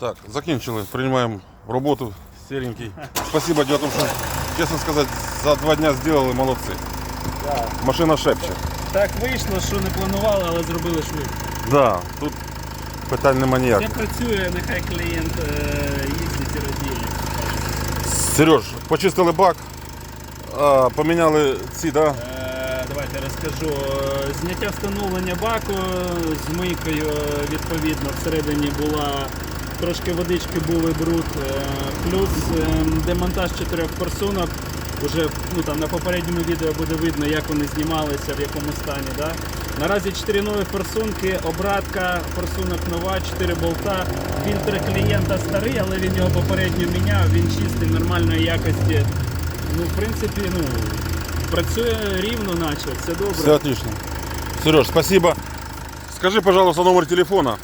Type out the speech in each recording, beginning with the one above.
Так, закінчили, приймаємо роботу серенький. Спасибо, дело в том, що, чесно сказати, за два дня зробили молодці. Машина шепче. Так вийшло, що не планували, але зробили швидко. Да, тут питань нема Все ніяких. працює, нехай клієнт е, їздить і радіє. Сереж, почистили бак, а, поміняли ці, да? Е, Давайте розкажу. Зняття встановлення баку з мийкою, е, відповідно, всередині була трошки водички, був і бруд, е, плюс е, демонтаж чотирьох форсунок. Уже ну, там, на попередньому відео буде видно, як вони знімалися, в якому стані. Да? Наразі 4 нові форсунки, обратка, форсунок нова, 4 болта. Фільтр клієнта старий, але він його попередньо міняв, він чистий, нормальної якості. Ну, в принципі, ну, працює рівно, наче, все добре. Все отлично. Сереж, спасибо. Скажи, пожалуйста, номер телефона,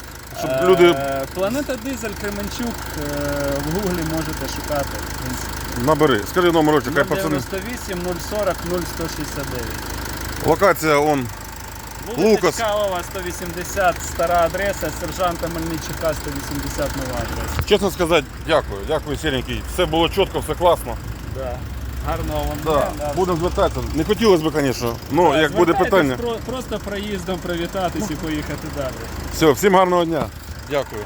щоб Е, люди Планета Дизель Кременчук е, в гуглі можете шукати. в принципі. набери. Скажи номер, хай пацани. 98 040 0169. Локація он. Вулиця Лукас. Чкалова, 180, стара адреса, сержанта Мельничука, 180 нова адреса. Чесно сказати, дякую. Дякую, серенький. Все було чітко, все класно. Да. Гарного вам Да. дня. да. Будемо звертатися. Не хотілося б, звісно. Ну, як буде звертайтесь питання. про- просто проїздом привітатись і поїхати далі. Все, всім гарного дня. Дякую.